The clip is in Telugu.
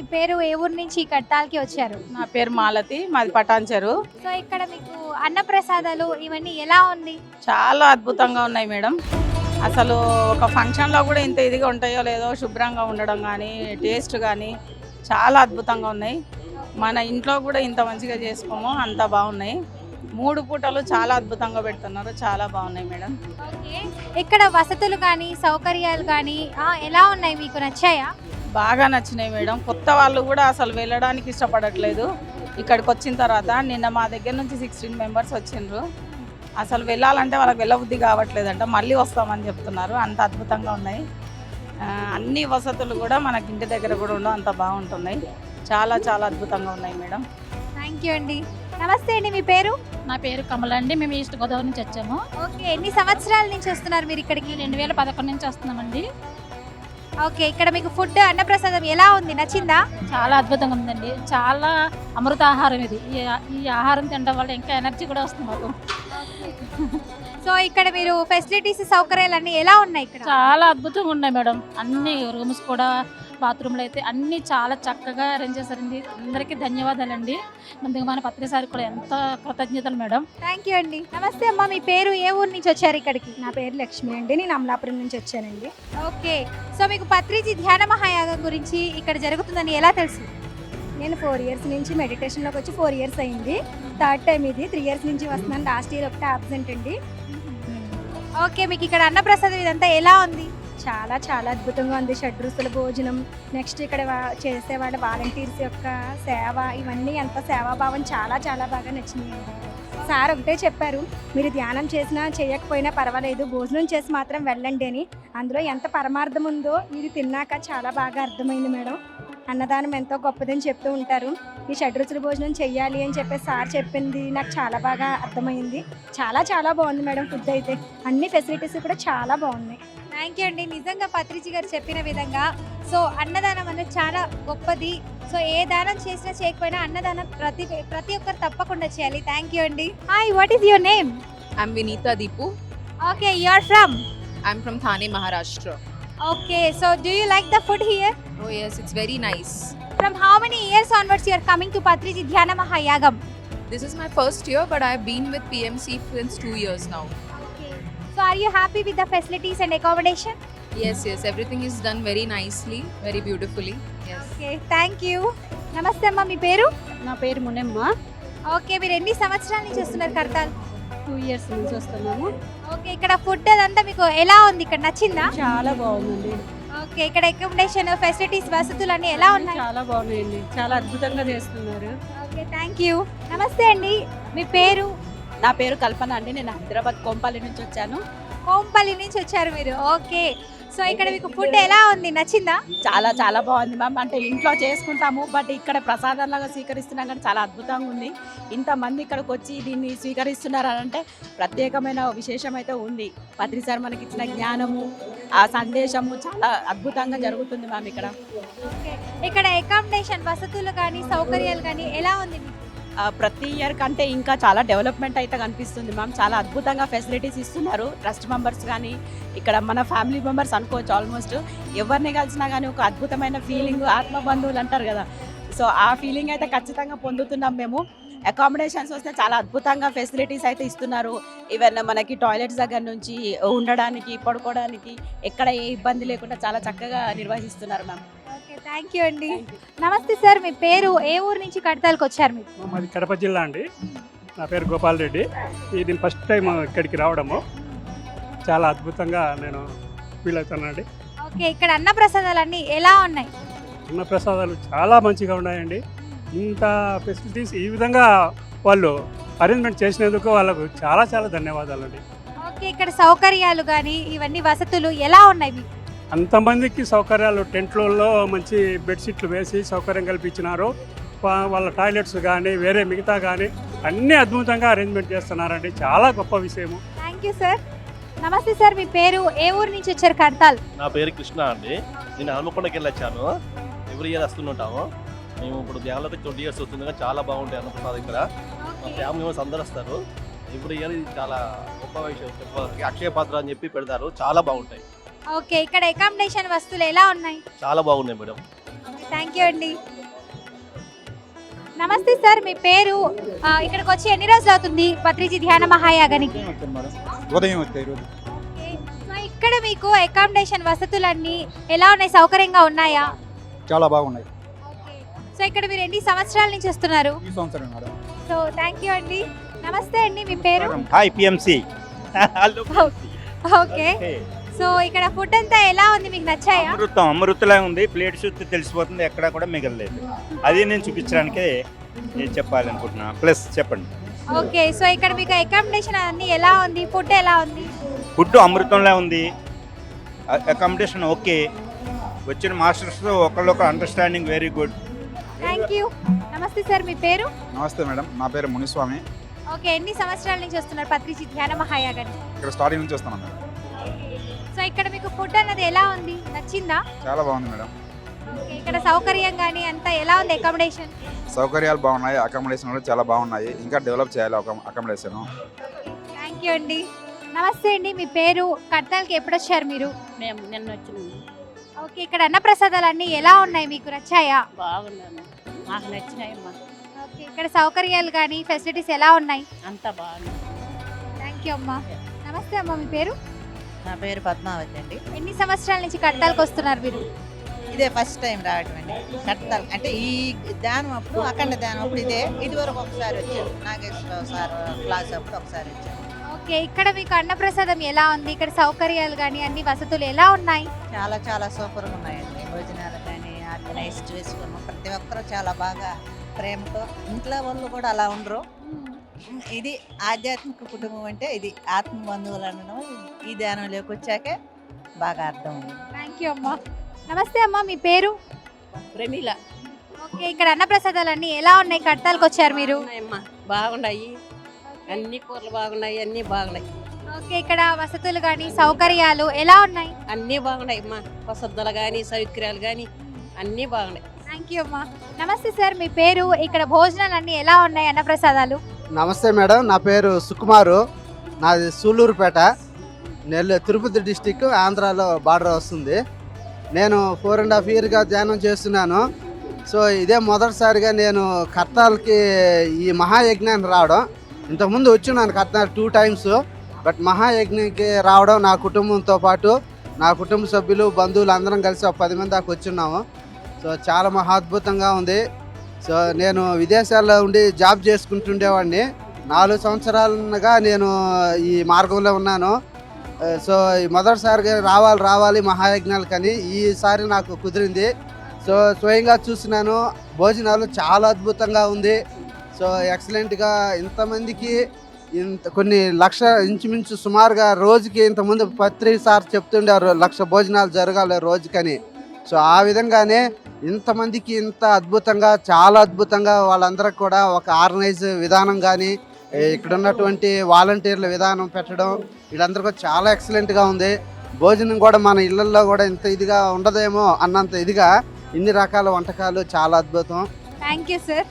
మీ పేరు ఏ ఊరు నుంచి కట్టాలకి వచ్చారు? నా పేరు మాలతి మాది పటాన్చెరు. సో ఇక్కడ మీకు అన్నప్రసాదాలు ఇవన్నీ ఎలా ఉంది? చాలా అద్భుతంగా ఉన్నాయి మేడం. అసలు ఒక ఫంక్షన్లో కూడా ఇంత ఇదిగా ఉంటాయో లేదో శుభ్రంగా ఉండడం కానీ టేస్ట్ కానీ చాలా అద్భుతంగా ఉన్నాయి. మన ఇంట్లో కూడా ఇంత మంచిగా చేసుకోమో అంత బాగున్నాయి. మూడు పూటలు చాలా అద్భుతంగా పెడుతున్నారు చాలా బాగున్నాయి మేడం. ఇక్కడ వసతులు కానీ సౌకర్యాలు కానీ ఎలా ఉన్నాయి? మీకు నచ్చాయా? బాగా నచ్చినాయి మేడం. కొత్త వాళ్ళు కూడా అసలు వెళ్ళడానికి ఇష్టపడట్లేదు. ఇక్కడికి వచ్చిన తర్వాత నిన్న మా దగ్గర నుంచి సిక్స్టీన్ మెంబర్స్ వచ్చిండ్రు. అసలు వెళ్ళాలంటే వాళ్ళకి వెళ్ళబుద్ధి కావట్లేదంట. మళ్ళీ వస్తామని చెప్తున్నారు. అంత అద్భుతంగా ఉన్నాయి. అన్ని వసతులు కూడా మనకి ఇంటి దగ్గర కూడా ఉండవు. అంత బాగుంటున్నాయి. చాలా చాలా అద్భుతంగా ఉన్నాయి మేడం. థ్యాంక్ యూ అండి. నమస్తే అండి మీ పేరు? నా పేరు కమల అండి. మేము ఈస్ట్ గోదావరి నుంచి వచ్చాము. ఓకే ఎన్ని సంవత్సరాల నుంచి వస్తున్నారు మీరు ఇక్కడికి? రెండు వేల పదకొండు నుంచి వస్తున్నామండి. ఓకే ఇక్కడ మీకు ఫుడ్ అన్నప్రసాదం ఎలా ఉంది? నచ్చిందా? చాలా అద్భుతంగా ఉందండి. చాలా అమృత ఆహారం ఇది. ఈ ఈ ఆహారం తినడం వల్ల ఇంకా ఎనర్జీ కూడా వస్తుంది మాకు. సో ఇక్కడ మీరు ఫెసిలిటీస్ సౌకర్యాలు అన్ని ఎలా ఉన్నాయి ఇక్కడ? చాలా అద్భుతంగా ఉన్నాయి మేడం. అన్ని రూమ్స్ కూడా బాత్రూమ్లు అయితే అన్ని చాలా చక్కగా అరేంజ్ చేశారండి. అందరికీ ధన్యవాదాలండి. ముందుగా మన పత్రిసారి కూడా ఎంత కృతజ్ఞతలు మేడం. థ్యాంక్ యూ అండి. నమస్తే అమ్మా మీ పేరు ఏ ఊరు నుంచి వచ్చారు ఇక్కడికి? నా పేరు లక్ష్మి అండి నేను అమలాపురం నుంచి వచ్చానండి. ఓకే సో మీకు పత్రిజీ ధ్యాన మహాయాగం గురించి ఇక్కడ జరుగుతుందని ఎలా తెలుసు? నేను ఫోర్ ఇయర్స్ నుంచి మెడిటేషన్లోకి వచ్చి ఫోర్ ఇయర్స్ అయింది. థర్డ్ టైం ఇది త్రీ ఇయర్స్ నుంచి వస్తున్నాను. లాస్ట్ ఇయర్ ఒకటే అబ్సెంట్ అండి. ఓకే మీకు ఇక్కడ అన్నప్రసాదం ఇదంతా ఎలా ఉంది? చాలా చాలా అద్భుతంగా ఉంది. షడ్రుసుల భోజనం నెక్స్ట్ ఇక్కడ వా- చేసే వాళ్ళ వాలంటీర్స్ యొక్క సేవ ఇవన్నీ ఎంత సేవాభావం చాలా చాలా బాగా నచ్చినాయి. సార్ ఒకటే చెప్పారు మీరు ధ్యానం చేసినా చేయకపోయినా పర్వాలేదు భోజనం చేసి మాత్రం వెళ్ళండి అని. అందులో ఎంత పరమార్థం ఉందో ఇది తిన్నాక చాలా బాగా అర్థమైంది మేడం. అన్నదానం ఎంతో గొప్పదని చెప్తూ ఉంటారు. ఈ షడ్రుచుల భోజనం చెయ్యాలి అని చెప్పేసి సార్ చెప్పింది నాకు చాలా బాగా అర్థమైంది. చాలా చాలా బాగుంది మేడం ఫుడ్ అయితే. అన్ని ఫెసిలిటీస్ కూడా చాలా బాగున్నాయి. థ్యాంక్ యూ అండి. నిజంగా పత్రిజీ గారు చెప్పిన విధంగా. సో అన్నదానం అనేది చాలా గొప్పది. సో ఏ దానం చేసినా చేయకపోయినా అన్నదానం ప్రతి ప్రతి ఒక్కరు తప్పకుండా చేయాలి. థ్యాంక్ యూ అండి. Hi what is your name I'm Vinita Deepu. Okay you are from I'm from Thane, Maharashtra. Okay so do you like the food here Oh yes, it's very nice. From how many years onwards you are coming to Patriji Dhyana Mahayagam This is my first year, but I've been with PMC since two years now. So are you happy with the facilities and accommodation Yes, yes, everything is done very nicely, very beautifully. Yes. Okay thank you నమస్తే అమ్మా మీ పేరు? నా పేరు మునెమ్మ. ఓకే మీరు ఎన్ని సంవత్సరాల నుంచి వస్తున్నారు కడతాల్ టూ ఇయర్స్ నుంచి వస్తున్నాము. ఓకే ఇక్కడ ఫుడ్ అదంతా మీకు ఎలా ఉంది? ఇక్కడ నచ్చిందా? చాలా బాగుందండి. ఓకే ఇక్కడ అకామిడేషన్ ఫెసిలిటీస్ వసతులు అన్ని ఎలా ఉన్నాయి? చాలా బాగున్నాయండి. చాలా అద్భుతంగా చేస్తున్నారు. ఓకే థ్యాంక్ యూ నమస్తే అండి. మీ పేరు? నా పేరు కల్పన అండి నేను హైదరాబాద్ కోంపల్లి నుంచి వచ్చాను. కోంపల్లి నుంచి వచ్చారు మీరు? ఓకే. సో ఇక్కడ మీకు ఫుడ్ ఎలా ఉంది? నచ్చిందా? చాలా చాలా బాగుంది మ్యామ్. అంటే ఇంట్లో చేసుకుంటాము బట్ ఇక్కడ ప్రసాదంలాగా స్వీకరిస్తున్నాం కానీ చాలా అద్భుతంగా ఉంది. ఇంతమంది ఇక్కడికి వచ్చి దీన్ని స్వీకరిస్తున్నారు అని అంటే ప్రత్యేకమైన విశేషం అయితే ఉంది. పత్రి సార్ మనకి ఇచ్చిన జ్ఞానము ఆ సందేశము చాలా అద్భుతంగా జరుగుతుంది మ్యామ్ ఇక్కడ. ఇక్కడ అకామిడేషన్ వసతులు కానీ సౌకర్యాలు కానీ ఎలా ఉంది ప్రతి ఇయర్ కంటే ఇంకా చాలా డెవలప్మెంట్ అయితే కనిపిస్తుంది మ్యామ్. చాలా అద్భుతంగా ఫెసిలిటీస్ ఇస్తున్నారు. ట్రస్ట్ మెంబర్స్ కానీ ఇక్కడ మన ఫ్యామిలీ మెంబర్స్ అనుకోవచ్చు ఆల్మోస్ట్ ఎవరిని కలిసినా కానీ ఒక అద్భుతమైన ఫీలింగ్ ఆత్మబంధువులు అంటారు కదా. సో ఆ ఫీలింగ్ అయితే ఖచ్చితంగా పొందుతున్నాం మేము. అకామిడేషన్స్ వస్తే చాలా అద్భుతంగా ఫెసిలిటీస్ అయితే ఇస్తున్నారు. ఈవెన్ మనకి టాయిలెట్స్ దగ్గర నుంచి ఉండడానికి పడుకోవడానికి ఎక్కడ ఏ ఇబ్బంది లేకుండా చాలా చక్కగా నిర్వహిస్తున్నారు మ్యామ్. థ్యాంక్ యూ అండి. నమస్తే సార్ మీ పేరు ఏ ఊరు నుంచి కడతాలకు వచ్చారు మీరు? మాది కడప జిల్లా అండి. నా పేరు గోపాల్ రెడ్డి. ఇది ఫస్ట్ టైం ఇక్కడికి రావడము. చాలా అద్భుతంగా నేను ఫీల్ అవుతానండి. ఓకే ఇక్కడ అన్ని ఎలా ఉన్నాయి? అన్న ప్రసాదాలు చాలా మంచిగా ఉన్నాయండి. ఇంత ఫెసిలిటీస్ ఈ విధంగా వాళ్ళు అరేంజ్మెంట్ చేసినందుకు వాళ్ళకు చాలా చాలా ధన్యవాదాలండి. ఓకే ఇక్కడ సౌకర్యాలు కానీ ఇవన్నీ వసతులు ఎలా ఉన్నాయి మీకు? అంతమందికి సౌకర్యాలు టెంట్లలో మంచి బెడ్షీట్లు వేసి సౌకర్యం కల్పించినారు. వా- వాళ్ళ టాయిలెట్స్ కానీ వేరే మిగతా కానీ అన్నీ అద్భుతంగా అరేంజ్మెంట్ చేస్తున్నారండి. చాలా గొప్ప విషయము. Thank you sir. నమస్తే సార్ మీ పేరు? ఏ ఊరు నుంచి వచ్చారు కడతాల్ నా పేరు కృష్ణ అండి. నేను హనుమకొండకి వెళ్ళొచ్చాను. ఎవ్రీ ఇయర్ వస్తుంటాము మేము ఇప్పుడు ధ్యానంలో ట్వంటీ ఇయర్స్ వస్తుంది కానీ చాలా బాగుంటాయి అన్నప్రసాద్ ఇక్కడ మా ఫ్యామిలీ మెంబర్స్ అందరు వస్తారు. ఎవ్రీ ఇయర్ ఇది చాలా గొప్ప విషయం. అక్షయ పాత్ర అని చెప్పి పెడతారు. చాలా బాగుంటాయి. ఓకే ఇక్కడ అకామిడేషన్ వస్తువులు ఎలా ఉన్నాయి? చాలా బాగున్నాయి మేడం. థ్యాంక్ యూ అండి. నమస్తే సార్ మీ పేరు? ఆ, ఇక్కడికి వచ్చి ఎన్ని రోజులు అవుతుంది? పత్రిజీ ధ్యాన మహాయాగానికి. ఉదయం వస్తాయి ఈరోజు. ఓకే. సో ఇక్కడ మీకు అకామిడేషన్ వసతులన్నీ ఎలా ఉన్నాయి? సౌకర్యంగా ఉన్నాయా? చాలా బాగున్నాయి. ఓకే. సో ఇక్కడ మీరు ఎన్ని సంవత్సరాల నుంచి వస్తున్నారు? ఈ సంవత్సరం మేడం. సో థ్యాంక్ యూ అండి. నమస్తే అండి మీ పేరు? Hi PMC okay. సో ఇక్కడ ఫుడ్ అంతా ఎలా ఉంది? మీకు నచ్చాయా? అమృతం అమృతలా ఉంది. ప్లేట్ చూస్తే తెలిసిపోతుంది ఎక్కడా కూడా మిగలలేదు. అది నేను చూపించడానికి నేను చెప్పాలనుకుంటున్నా. ప్లస్ చెప్పండి. ఓకే సో ఇక్కడ మీకు అకామిడేషన్ అన్ని ఎలా ఉంది? ఫుడ్ ఎలా ఉంది? ఫుడ్ అమృతంలా ఉంది. అకామిడేషన్ ఓకే వచ్చిన మాస్టర్స్తో ఒకళ్ళొక understanding very good thank you నమస్తే సార్ మీ పేరు? నమస్తే మేడం నా పేరు మునిస్వామి. ఓకే ఎన్ని సంవత్సరాల నుంచి వస్తున్నారు? పత్రిజీ ధ్యాన మహాయాగానికి ఇక్కడ స్టార్టింగ్ నుంచి వస్తున్నాను మేడం. సో ఇక్కడ మీకు ఫుడ్ అన్నది ఎలా ఉంది? నచ్చిందా? చాలా బాగుంది మేడం. ఇక్కడ సౌకర్యం కానీ అంతా ఎలా ఉంది అకామిడేషన్ సౌకర్యాలు బాగున్నాయి అకామిడేషన్ కూడా చాలా బాగున్నాయి. ఇంకా డెవలప్ చేయాలి అకామిడేషన్ థ్యాంక్ యూ అండి. నమస్తే అండి మీ పేరు కట్నాలకి ఎప్పుడు వచ్చారు మీరు? మేము నిన్న వచ్చినాము ఓకే ఇక్కడ అన్నప్రసాదాలు అన్నీ ఎలా ఉన్నాయి? మీకు నచ్చాయా? బాగున్నాము మాకు నచ్చినాయమ్మా ఓకే ఇక్కడ సౌకర్యాలు కానీ ఫెసిలిటీస్ ఎలా ఉన్నాయి? అంతా బాగుంది థ్యాంక్ యూ అమ్మా. నమస్తే అమ్మా మీ పేరు? నా పేరు పద్మావతి అండి. ఎన్ని సంవత్సరాల నుంచి కట్టాలకు వస్తున్నారు మీరు? ఇదే ఫస్ట్ టైం రావటం అండి. కట్టాలి అంటే ఈ ధ్యానం అప్పుడు అఖండ ధ్యానం అప్పుడు ఇదే. ఇదివరకు ఒకసారి వచ్చాను నాగేశ్వరరావు సార్ క్లాస్ అప్పుడు ఒకసారి వచ్చాను ఓకే ఇక్కడ మీకు అన్నప్రసాదం ఎలా ఉంది? ఇక్కడ సౌకర్యాలు కానీ అన్ని వసతులు ఎలా ఉన్నాయి? చాలా చాలా సూపర్గా ఉన్నాయండి. భోజనాలు కానీ ఆర్గనైజ్ చేసుకున్నాం ప్రతి ఒక్కరూ చాలా బాగా ప్రేమతో ఇంట్లో వాళ్ళు కూడా అలా ఉండరు. ఇది ఆధ్యాత్మిక కుటుంబం అంటే ఇది ఆత్మ బంధువులు అనడం ఈ ధ్యానంలోకి వచ్చాకే బాగా అర్థం థ్యాంక్ యూ అమ్మా. నమస్తే అమ్మా. మీ పేరు? ప్రమీల. ఓకే ఇక్కడ అన్నప్రసాదాలు అన్నీ ఎలా ఉన్నాయి? కట్టాలకు వచ్చారు మీరు? బాగున్నాయి. అన్ని కూరలు బాగున్నాయి అన్ని బాగున్నాయి. ఓకే ఇక్కడ వసతులు కానీ సౌకర్యాలు ఎలా ఉన్నాయి? అన్నీ బాగున్నాయి అమ్మా వసతులు కానీ సౌకర్యాలు కానీ అన్నీ బాగున్నాయి. థ్యాంక్ యూ అమ్మా. నమస్తే సార్. మీ పేరు? ఇక్కడ భోజనాలు అన్నీ ఎలా ఉన్నాయి? అన్నప్రసాదాలు? నమస్తే మేడం నా పేరు సుకుమారు. నాది సూళ్ళూరుపేట నెల్లూరు తిరుపతి డిస్టిక్ ఆంధ్రాలో బార్డర్ వస్తుంది. నేను ఫోర్ అండ్ హాఫ్ ఇయర్గా ధ్యానం చేస్తున్నాను. సో ఇదే మొదటిసారిగా నేను కర్తాలకి ఈ మహాయజ్ఞానికి రావడం. ఇంతకుముందు వచ్చున్నాను కర్తాల్ టూ టైమ్స్ బట్ మహాయజ్ఞానికి రావడం నా కుటుంబంతో పాటు నా కుటుంబ సభ్యులు బంధువులు అందరం కలిసి ఒక పది మంది దాకా వచ్చున్నాము సో చాలా మహాద్భుతంగా ఉంది. సో నేను విదేశాల్లో ఉండి జాబ్ చేసుకుంటుండేవాడిని. నాలుగు సంవత్సరాలుగా నేను ఈ మార్గంలో ఉన్నాను. సో ఈ మొదటిసారిగా రావాలి రావాలి మహాయజ్ఞాలకని ఈసారి నాకు కుదిరింది. సో స్వయంగా చూసినాను భోజనాలు చాలా అద్భుతంగా ఉంది. సో ఎక్సలెంట్గా ఇంతమందికి ఇంత కొన్ని లక్ష ఇంచుమించు సుమారుగా రోజుకి ఇంతమంది పత్రిక సార్ చెప్తుండే లక్ష భోజనాలు జరగాలి రోజుకని. సో ఆ విధంగానే ఇంతమందికి ఇంత అద్భుతంగా చాలా అద్భుతంగా వాళ్ళందరికి కూడా ఒక ఆర్గనైజ్ విధానం కానీ ఇక్కడ ఉన్నటువంటి వాలంటీర్ల విధానం పెట్టడం వీళ్ళందరికీ చాలా ఎక్సలెంట్గా ఉంది. భోజనం కూడా మన ఇళ్ళల్లో కూడా ఇంత ఇదిగా ఉండదేమో అన్నంత ఇదిగా ఇన్ని రకాల వంటకాలు చాలా అద్భుతం. Thank you sir.